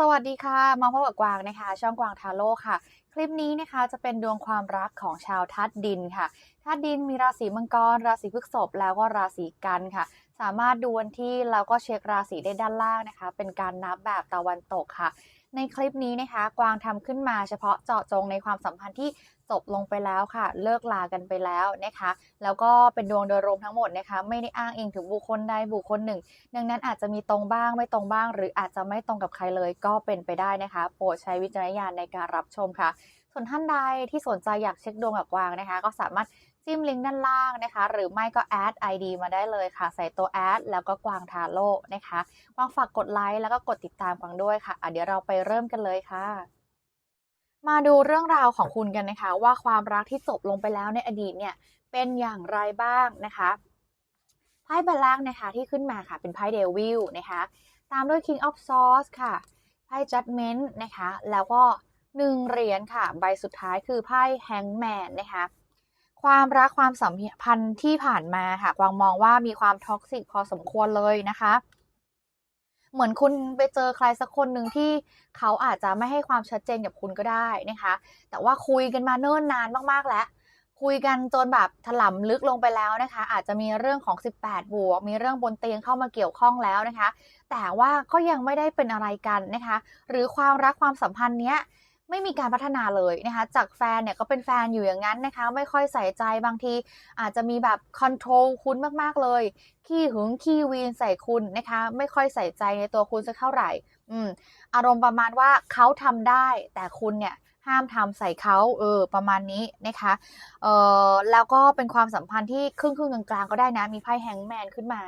สวัสดีค่ะ มาพบกับกวางนะคะ ช่องกวางทาโร่ค่ะ คลิปนี้นะคะจะเป็นดวงความรักของชาวธาตุดินค่ะธาตุดินมีราศีมังกร ราศีพฤษภแล้วก็ราศีกันค่ะ สามารถดูวันที่แล้วก็เช็คราศีได้ด้านล่างนะคะ เป็นการนับแบบตะวันตกค่ะ ในคลิปนี้นะคะ กวางทำขึ้นมาเฉพาะเจาะจงในความสัมพันธ์ที่จบลงไปแล้วค่ะ เลิกลากันไปแล้วนะคะ แล้วก็เป็นดวงโดยรวมทั้งหมดนะคะ ไม่ได้อ้างอิงถึงบุคคลใดบุคคลหนึ่ง ดังนั้นอาจจะมีตรงบ้างไม่ตรงบ้าง หรืออาจจะไม่ตรงกับใครเลยก็เป็นไปได้นะคะ โปรดใช้วิจารณญาณในการรับชมค่ะ ส่วนท่านใดที่สนใจอยากเช็คดวงกับกวางนะคะ ก็สามารถจิ้มลิงก์ด้านล่างนะคะ หรือไม่ก็แอด ID มาได้เลยค่ะ ใส่ตัวแอดแล้วก็กวางทาโร่นะคะกวางฝากกดไลค์แล้วก็กดติดตามกวางด้วยค่ะะเดี๋ยวเราไปเริ่มกันเลยค่ะมาดูเรื่องราวของคุณกันนะคะ ว่าความรักที่จบลงไปแล้วในอดีตเนี่ยเป็นอย่างไรบ้างนะคะไพ่ใบแรกนะคะที่ขึ้นมาค่ะเป็นไพ่เดวิลนะคะ ตามด้วย King of Swords ค่ะไพ่ Judgment นะคะ แล้วก็ หนึ่งเหรียญค่ะ ใบสุดท้ายคือไพ่ Hangman นะคะ ความรักความสัมพันธ์ที่ผ่านมาค่ะกวางมองว่ามีความท็อกซิกพอสมควรเลยนะคะ เหมือนคุณไปเจอใครสักคนหนึ่งที่เขาอาจจะไม่ให้ความชัดเจนกับคุณก็ได้นะคะ แต่ว่าคุยกันมาเนิ่นนานมากๆแล้วคุยกันจนแบบถล่มลึกลงไปแล้วนะคะ อาจจะมีเรื่องของ 18 บวก มีเรื่องบนเตียงเข้ามาเกี่ยวข้องแล้วนะคะ แต่ว่าก็ยังไม่ได้เป็นอะไรกันนะคะ หรือความรักความสัมพันธ์เนี้ย ไม่มีการพัฒนาเลยนะคะ จากแฟนเนี่ยก็เป็นแฟนอยู่อย่างนั้นนะคะ ไม่ค่อยใส่ใจบางที อาจจะมีแบบคอนโทรลคุณมากๆเลย ขี้หึงขี้วีนใส่คุณนะคะ ไม่ค่อยใส่ใจในตัวคุณสักเท่าไหร่ อืม อารมณ์ประมาณว่าเขาทำได้ แต่คุณเนี่ยห้ามทำใส่เขาเออประมาณนี้นะคะเออแล้วก็เป็นความสัมพันธ์ที่ครึ่งครึ่งกลางๆก็ได้นะ มีไพ่แฮงแมนขึ้นมา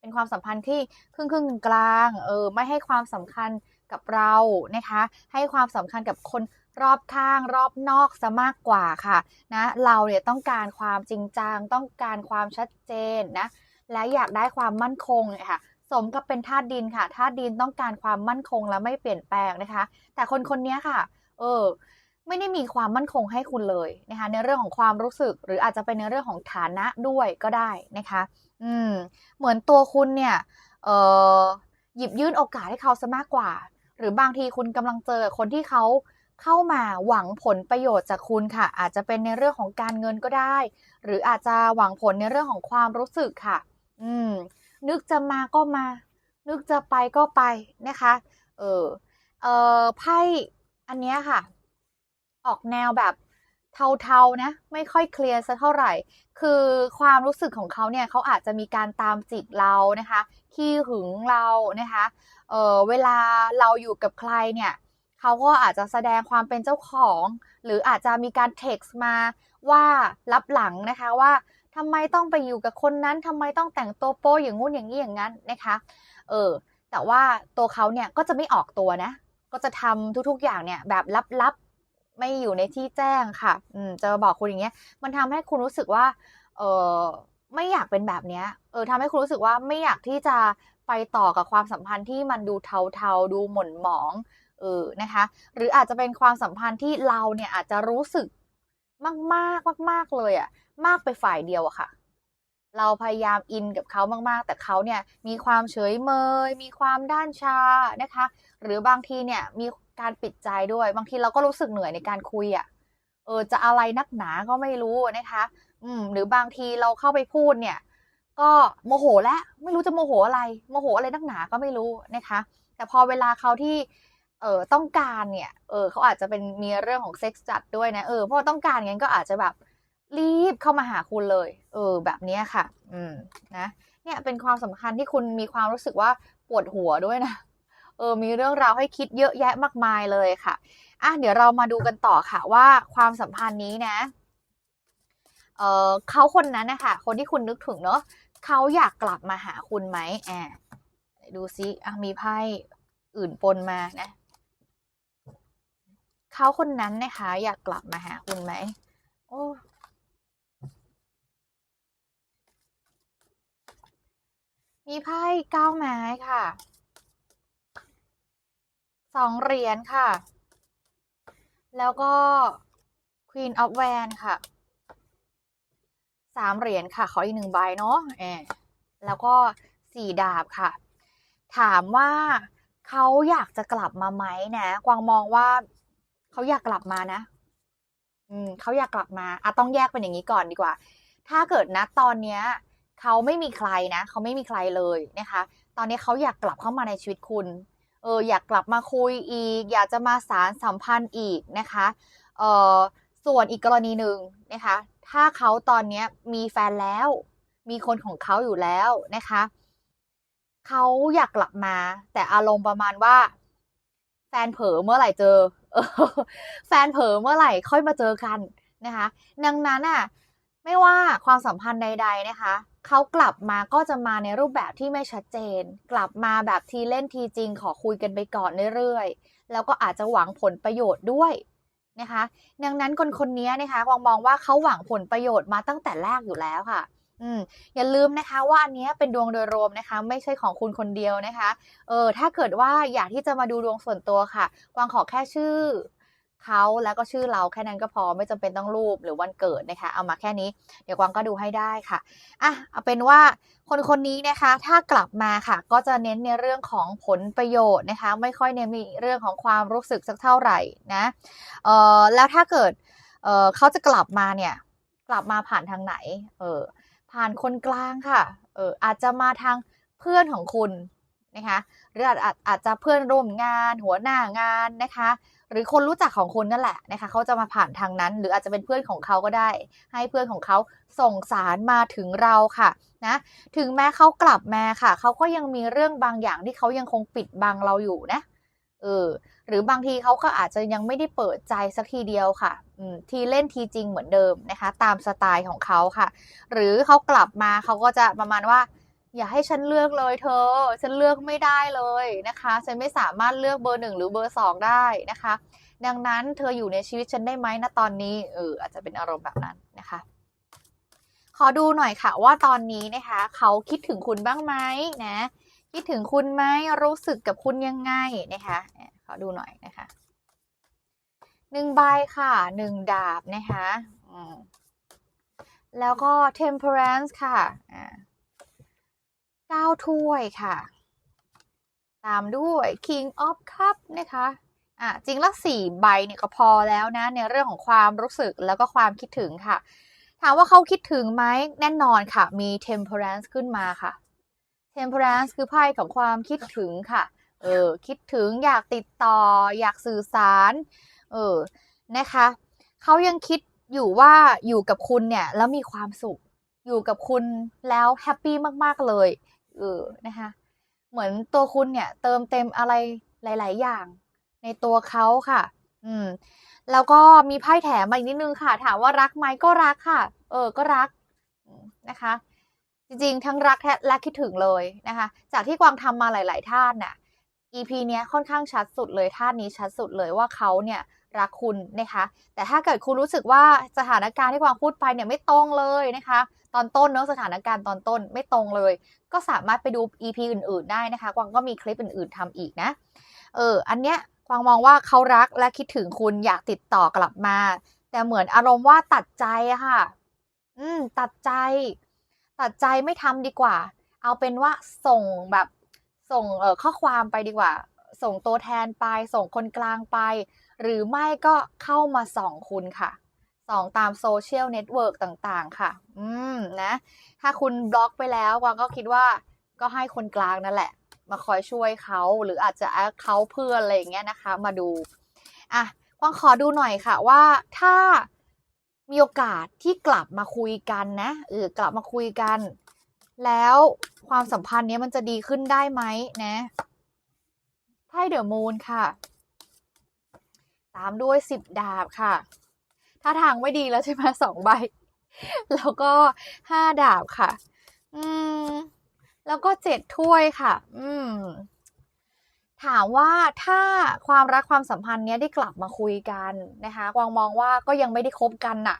เป็นความสัมพันธ์ที่ครึ่งครึ่งกลางเออไม่ให้ความสำคัญ กับเรานะคะ ให้ความสำคัญกับคนรอบข้างรอบนอกซะมากกว่าค่ะนะเราเนี่ยต้องการความจริงจังต้องการความชัดเจนนะและอยากได้ความมั่นคงเ่ยค่ะสมกับเป็นธาตุดินค่ะธาตุดินต้องการความมั่นคงและไม่เปลี่ยนแปลงนะคะ แต่คนคนนี้ค่ะ เออ ไม่ได้มีความมั่นคงให้คุณเลยนะคะ ในเรื่องของความรู้สึก หรืออาจจะเป็นในเรื่องของฐานะด้วยก็ได้นะคะ อืม เหมือนตัวคุณเนี่ย เออหยิบยื่นโอกาสให้เขาซะมากกว่า หรือบางทีคุณกำลังเจอคนที่เขาเข้ามาหวังผลประโยชน์จากคุณค่ะ อาจจะเป็นในเรื่องของการเงินก็ได้ หรืออาจจะหวังผลในเรื่องของความรู้สึกค่ะ อืม นึกจะมาก็มา นึกจะไปก็ไปนะคะ เออเออไพ่อันเนี้ยค่ะ ออกแนวแบบเทาๆนะ ไม่ค่อยเคลียร์สักเท่าไหร่ คือความรู้สึกของเขาเนี่ยเขาอาจจะมีการตามจิกเรานะคะ ขี้หึงเรานะคะเออเวลาเราอยู่กับใครเนี่ยเขาก็อาจจะแสดงความเป็นเจ้าของ หรืออาจจะมีการเท็กซ์มาว่ารับหลังนะคะว่าทำไมต้องไปอยู่กับคนนั้นทำไมต้องแต่งตัวโป๊อย่างงู้นอย่างนี้อย่างนั้นนะคะเออแต่ว่าตัวเขาเนี่ยก็จะไม่ออกตัวนะ ก็จะทำทุกๆอย่างเนี่ยแบบลับๆไม่อยู่ในที่แจ้งค่ะ อืมจะบอกคุณอย่างเงี้ย มันทำให้คุณรู้สึกว่า เออ ไม่อยากเป็นแบบเนี้ย เออทำให้คุณรู้สึกว่าไม่อยากที่จะไปต่อกับความสัมพันธ์ที่มันดูเทาๆ ดูหม่นหมอง เออ นะคะ หรืออาจจะเป็นความสัมพันธ์ที่เราเนี่ยอาจจะรู้สึกมากๆมากๆเลยอะมากไปฝ่ายเดียวอะค่ะ เราพยายามอินกับเขามาก ๆ แต่เขาเนี่ยมีความเฉยเมย มีความด้านชานะคะ หรือบางทีเนี่ยมีการปิดใจด้วย บางทีเราก็รู้สึกเหนื่อยในการคุยอะเออจะอะไรนักหนาก็ไม่รู้นะคะ อืมหรือบางทีเราเข้าไปพูดเนี่ย ก็โมโหแล้วไม่รู้จะโมโหอะไร โมโหอะไรนักหนาก็ไม่รู้นะคะ แต่พอเวลาเขาที่เออต้องการเนี่ย เออเขาอาจจะเป็นมีเรื่องของเซ็กซ์จัดด้วยนะ เออเพราะต้องการงั้นก็อาจจะแบบรีบเข้ามาหาคุณเลย เออ แบบนี้ค่ะ อืม นะ เนี่ยเป็นความสำคัญที่คุณมีความรู้สึกว่าปวดหัวด้วยนะ เออ มีเรื่องราวให้คิดเยอะแยะมากมายเลยค่ะ อะ เดี๋ยวเรามาดูกันต่อค่ะว่าความสัมพันธ์นี้นะ เออเขาคนนั้นนะคะคนที่คุณนึกถึงเนาะเขาอยากกลับมาหาคุณไหมแอบดูซิอะมีไพ่อื่นปนมานะเขาคนนั้นนะคะ อยากกลับมาหาคุณไหมโอ้มีไพ่เก้าไม้ค่ะ สองเหรียญค่ะ แล้วก็ Queen of w a n ค่ะ สามเหรียญค่ะ ขออีกหนึ่งใบเนาะแอแล้วก็สี่ดาบค่ะ ถามว่าเขาอยากจะกลับมาไหมนะกวางมองว่าเขาอยากกลับมานะ อืมเขาอยากกลับมาอะต้องแยกเป็นอย่างนี้ก่อนดีกว่า ถ้าเกิดนะตอนเนี้ยเขาไม่มีใครนะเขาไม่มีใครเลยนะคะ ตอนนี้เขาอยากกลับเข้ามาในชีวิตคุณ เออ อยากกลับมาคุยอีก อยากจะมาสารสัมพันธ์อีกนะคะ เออส่วนอีกกรณีหนึ่งนะคะ ถ้าเขาตอนนี้มีแฟนแล้ว มีคนของเขาอยู่แล้วนะคะ เขาอยากกลับมา แต่อารมณ์ประมาณว่า แฟนเผลอเมื่อไหร่เจอเออแฟนเผลอเมื่อไหร่ค่อยมาเจอกันนะคะ ดังนั้นอะ ไม่ว่าความสัมพันธ์ใด ๆนะคะเขากลับมาก็จะมาในรูปแบบที่ไม่ชัดเจน กลับมาแบบทีเล่นทีจริงขอคุยกันไปก่อนเรื่อยๆ แล้วก็อาจจะหวังผลประโยชน์ด้วย นะคะ ดังนั้นคนคนนี้นะคะวางมองว่าเขาหวังผลประโยชน์มาตั้งแต่แรกอยู่แล้วค่ะอืมอย่าลืมนะคะว่าอันนี้เป็นดวงโดยรวมนะคะ ไม่ใช่ของคุณคนเดียวนะคะ เออถ้าเกิดว่าอยากที่จะมาดูดวงส่วนตัวค่ะกวางขอแค่ชื่อ เขาแล้วก็ชื่อเราแค่นั้นก็พอไม่จำเป็นต้องรูปหรือวันเกิดนะคะ เอามาแค่นี้ เดี๋ยวกวางก็ดูให้ได้ค่ะอะเอาเป็นว่าคนคนนี้นะคะ ถ้ากลับมาค่ะ ก็จะเน้นในเรื่องของผลประโยชน์นะคะ ไม่ค่อยเน้นในเรื่องของความรู้สึกสักเท่าไหร่นะเออแล้วถ้าเกิดเออเขาจะกลับมาเนี่ย กลับมาผ่านทางไหน เออผ่านคนกลางค่ะเอออาจจะมาทางเพื่อนของคุณ นะคะหรืออาจอาจอาจจะเพื่อนร่วมงาน หัวหน้างานนะคะ หรือคนรู้จักของคุณนั่นแหละนะคะเขาจะมาผ่านทางนั้น หรืออาจจะเป็นเพื่อนของเขาก็ได้ ให้เพื่อนของเขาส่งสารมาถึงเราค่ะนะถึงแม้เขากลับมาค่ะเขาก็ยังมีเรื่องบางอย่างที่เขายังคงปิดบังเราอยู่นะเออหรือบางทีเขาก็อาจจะยังไม่ได้เปิดใจสักทีเดียวค่ะอืมทีเล่นทีจริงเหมือนเดิมนะคะ ตามสไตล์ของเขาค่ะ หรือเขากลับมาเขาก็จะประมาณว่า อย่าให้ฉันเลือกเลยเธอ ฉันเลือกไม่ได้เลยนะคะ ฉันไม่สามารถเลือกเบอร์หนึ่งหรือเบอร์สองได้นะคะ ดังนั้นเธออยู่ในชีวิตฉันได้ไหมณตอนนี้เอออาจจะเป็นอารมณ์แบบนั้นนะคะ ขอดูหน่อยค่ะว่าตอนนี้นะคะ เขาคิดถึงคุณบ้างไหมนะ คิดถึงคุณไหมรู้สึกกับคุณยังไงนะคะขอดูหน่อยนะคะหนึ่งใบค่ะหนึ่งดาบนะคะแล้วก็ temperance ค่ะ อ่าเก้าถ้วยค่ะ ตามด้วย king of cup นะคะอะจริงแล้วสี่ใบเนี่ยก็พอแล้วนะ ในเรื่องของความรู้สึกแล้วก็ความคิดถึงค่ะ ถามว่าเขาคิดถึงไหมแน่นอนค่ะ มี temperance ขึ้นมาค่ะ temperance คือไพ่ของความคิดถึงค่ะ เออ คิดถึงอยากติดต่อ อยากสื่อสาร เออ นะคะ เขายังคิดอยู่ว่าอยู่กับคุณเนี่ย แล้วมีความสุข อยู่กับคุณแล้วแฮปปี้มาก ๆ เลย เออนะคะ เหมือนตัวคุณเนี่ย เติมเต็มอะไรหลาย ๆ อย่าง ในตัวเขาค่ะ อืม แล้วก็มีไพ่แถมมาอีกนิดนึงค่ะ ถามว่ารักไหมก็รักค่ะ เออ ก็รักนะคะ จริง ๆ ทั้งรักและคิดถึงเลยนะคะ จากที่กวางทำมาหลาย ๆ ท่านน่ะ EP เนี้ยค่อนข้างชัดสุดเลยท่านนี้ชัดสุดเลยว่าเขาเนี่ย รักคุณนะคะ แต่ถ้าเกิดคุณรู้สึกว่าสถานการณ์ที่กวางพูดไปเนี่ยไม่ตรงเลยนะคะ ตอนต้นเนอะสถานการณ์ตอนต้นไม่ตรงเลย ก็สามารถไปดู EP อื่น ๆ ได้นะคะกวางก็มีคลิปอื่น ๆทำอีกนะ เออ อันเนี้ยกวางมองว่าเขารักและคิดถึงคุณอยากติดต่อกลับมา แต่เหมือนอารมณ์ว่าตัดใจอะค่ะ อืม ตัดใจ ตัดใจไม่ทำดีกว่า เอาเป็นว่าส่งแบบส่งเออข้อความไปดีกว่า ส่งตัวแทนไป ส่งคนกลางไป หรือไม่ก็เข้ามาส่องคุณค่ะส่องตามโซเชียลเน็ตเวิร์กต่างๆ ค่ะ อืมนะ ถ้าคุณบล็อกไปแล้วกวางก็คิดว่าก็ให้คนกลางนั่นแหละ มาคอยช่วยเขาหรืออาจจะแอดเขาเพื่อนอะไรอย่างเงี้ยนะคะ มาดูอะกวางขอดูหน่อยค่ะว่าถ้ามีโอกาสที่กลับมาคุยกันนะเออกลับมาคุยกัน แล้วความสัมพันธ์นี้มันจะดีขึ้นได้ไหมนะ พ่เดอะมูนค่ะ ตามด้วยสิบดาบค่ะ ถ้าทางไม่ดีแล้วใช่ไหมสองใบ แล้วก็ห้าดาบค่ะ อืม แล้วก็เจ็ดถ้วยค่ะ อืม ถามว่าถ้าความรักความสัมพันธ์เนี้ยได้กลับมาคุยกันนะคะ กวางมองว่าก็ยังไม่ได้คบกันน่ะ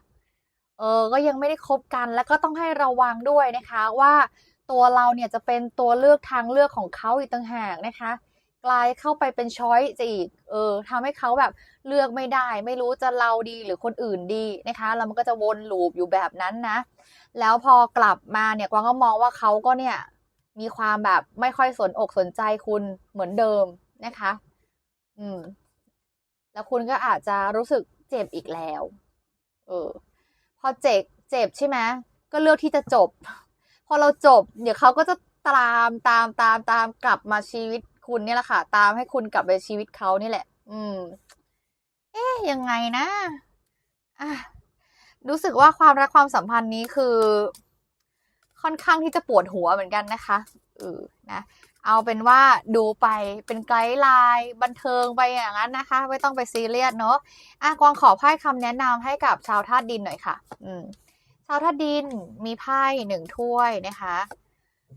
เออ ก็ยังไม่ได้คบกันแล้วก็ต้องให้ระวังด้วยนะคะว่าตัวเราเนี่ยจะเป็นตัวเลือกทางเลือกของเขาอีกต่างหากนะคะ กลายเข้าไปเป็นช้อยจะอีก เออทำให้เขาแบบเลือกไม่ได้ ไม่รู้จะเราดีหรือคนอื่นดีนะคะแล้วมันก็จะวนลูปอยู่แบบนั้นนะ แล้วพอกลับมาเนี่ยกวางก็มองว่าเขาก็เนี่ยมีความแบบไม่ค่อยสนอกสนใจคุณเหมือนเดิมนะคะ อืม แล้วคุณก็อาจจะรู้สึกเจ็บอีกแล้ว เออ พอเจ็บเจ็บใช่ไหมก็เลือกที่จะจบ พอเราจบ เดี๋ยวเขาก็จะตามตามตามตามกลับมาชีวิต คุณเนี่ยแหละค่ะ ตามให้คุณกลับไปชีวิตเขานี่แหละ อืม เอ๊ยยังไงนะอะรู้สึกว่าความรักความสัมพันธ์นี้คือ ค่อนข้างที่จะปวดหัวเหมือนกันนะคะเออนะเอาเป็นว่าดูไปเป็นไกด์ไลน์บันเทิงไปอย่างนั้นนะคะ ไม่ต้องไปซีเรียสเนาะอะกวางขอไพ่คำแนะนำให้กับชาวธาตุดินหน่อยค่ะ อืมชาวธาตุดินมีไพ่หนึ่งถ้วยนะคะ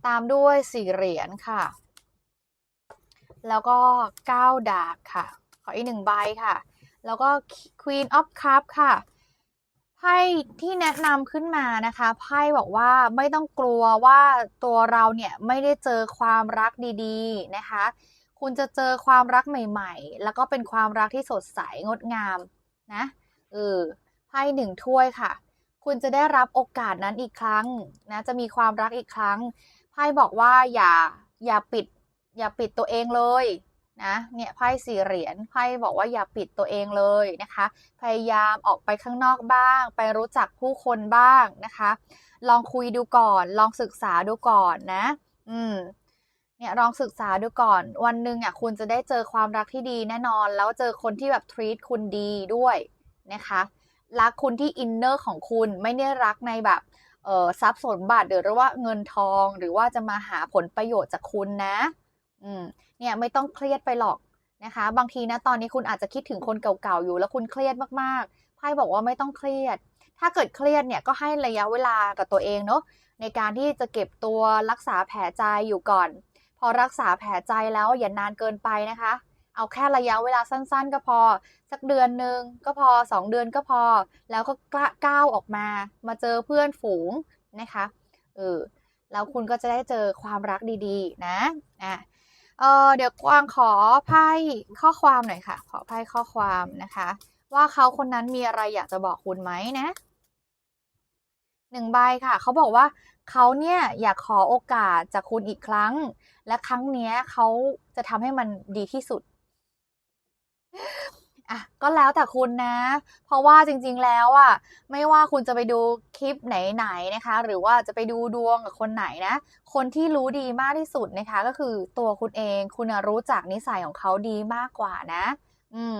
ตามด้วยสี่เหรียญค่ะ แล้วก็เก้าดาบค่ะ ขออีกหนึ่งใบค่ะ แล้วก็ Queen of Cup ค่ะ ไพ่ที่แนะนำขึ้นมานะคะ ไพ่บอกว่าไม่ต้องกลัวว่าตัวเราเนี่ยไม่ได้เจอความรักดีๆนะคะ คุณจะเจอความรักใหม่ๆ แล้วก็เป็นความรักที่สดใสงดงามนะเออไพ่หนึ่งถ้วยค่ะ คุณจะได้รับโอกาสนั้นอีกครั้งนะ จะมีความรักอีกครั้ง ไพ่บอกว่าอย่าอย่าปิด อย่าปิดตัวเองเลยนะเนี่ยไพ่สี่เหรียญไพ่บอกว่าอย่าปิดตัวเองเลยนะคะ พยายามออกไปข้างนอกบ้าง ไปรู้จักผู้คนบ้างนะคะ ลองคุยดูก่อน ลองศึกษาดูก่อนนะ อืมเนี่ยลองศึกษาดูก่อน วันหนึ่งอะคุณจะได้เจอความรักที่ดีแน่นอน แล้วเจอคนที่แบบ treat คุณดีด้วยนะคะรักคุณที่อินเนอร์ของคุณไม่ได้รักในแบบเออทรัพย์สมบัติหรือว่าเงินทองหรือว่าจะมาหาผลประโยชน์จากคุณนะ อืมเนี่ยไม่ต้องเครียดไปหรอกนะคะ บางทีนะตอนนี้คุณอาจจะคิดถึงคนเก่าๆอยู่ แล้วคุณเครียดมากๆไพ่บอกว่าไม่ต้องเครียด ถ้าเกิดเครียดเนี่ยก็ให้ระยะเวลากับตัวเองเนาะในการที่จะเก็บตัวรักษาแผลใจอยู่ก่อน พอรักษาแผลใจแล้วอย่านานเกินไปนะคะ เอาแค่ระยะเวลาสั้น ๆ ก็พอ สักเดือนหนึ่งก็พอสองเดือนก็พอ แล้วก็กล้าก้าวออกมา มาเจอเพื่อนฝูงนะคะเออแล้วคุณก็จะได้เจอความรักดีๆ นะอะ เออเดี๋ยวกวางขอไพ่ข้อความหน่อยค่ะ ขอไพ่ข้อความนะคะ ว่าเขาคนนั้นมีอะไรอยากจะบอกคุณไหมนะหนึ่งใบค่ะ เขาบอกว่าเขาเนี่ยอยากขอโอกาสจากคุณอีกครั้ง และครั้งเนี้ยเขาจะทำให้มันดีที่สุด อะก็แล้วแต่คุณนะ เพราะว่าจริงๆแล้วอะไม่ว่าคุณจะไปดูคลิปไหนๆนะคะ หรือว่าจะไปดูดวงกับคนไหนนะ คนที่รู้ดีมากที่สุดนะคะ ก็คือตัวคุณเองคุณรู้จักนิสัยของเขาดีมากกว่านะ อืม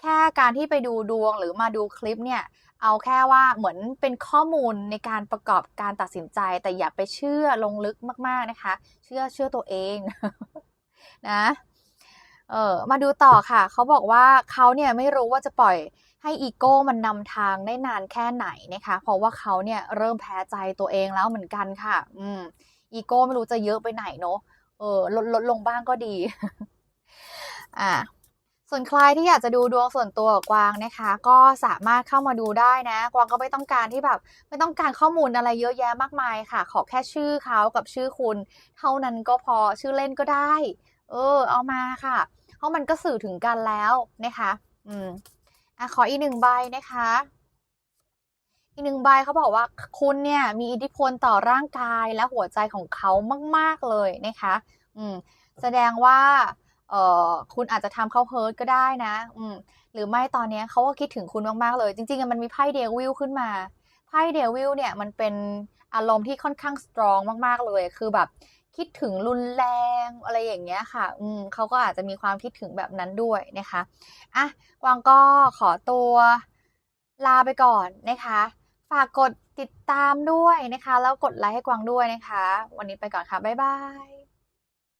แค่การที่ไปดูดวงหรือมาดูคลิปเนี่ย เอาแค่ว่าเหมือนเป็นข้อมูลในการประกอบการตัดสินใจ แต่อย่าไปเชื่อลงลึกมากๆนะคะ เชื่อเชื่อตัวเอง นะ เออมาดูต่อค่ะ เขาบอกว่าเขาเนี่ยไม่รู้ว่าจะปล่อยให้อีโก้มันนำทางได้นานแค่ไหนนะคะ เพราะว่าเขาเนี่ยเริ่มแพ้ใจตัวเองแล้วเหมือนกันค่ะ อืม อีโก้ไม่รู้จะเยอะไปไหนเนาะ เออ ลดลดลงบ้างก็ดี อ่า ส่วนใครที่อยากจะดูดวงส่วนตัวกวางนะคะ ก็สามารถเข้ามาดูได้นะ กวางก็ไม่ต้องการที่แบบ ไม่ต้องการข้อมูลอะไรเยอะแยะมากมายค่ะ ขอแค่ชื่อเขากับชื่อคุณ เท่านั้นก็พอ ชื่อเล่นก็ได้ เออ เอามาค่ะ ราะมันก็สื่อถึงกันแล้วนะคะ อืมอะขออีกหนึ่งใบนะคะ อีกหนึ่งใบเขาบอกว่าคุณเนี่ยมีอิทธิพลต่อร่างกายและหัวใจของเขามาก ๆเลยนะคะ อืม แสดงว่า เอ่อ คุณอาจจะทำเขาเฮิร์ตก็ได้นะ อืม หรือไม่ตอนนี้เขาก็คิดถึงคุณมาก ๆ เลย จริงๆมันมีไพ่เดวิลขึ้นมา ไพ่เดวิลเนี่ยมันเป็นอารมณ์ที่ค่อนข้างสตรองมาก ๆ เลย คือแบบ คิดถึงรุนแรงอะไรอย่างเงี้ยค่ะ อืมเขาก็อาจจะมีความคิดถึงแบบนั้นด้วยนะคะอะกวางก็ขอตัวลาไปก่อนนะคะ ฝากกดติดตามด้วยนะคะ แล้วกดไลค์ให้กวางด้วยนะคะ วันนี้ไปก่อนค่ะ บ๊ายบาย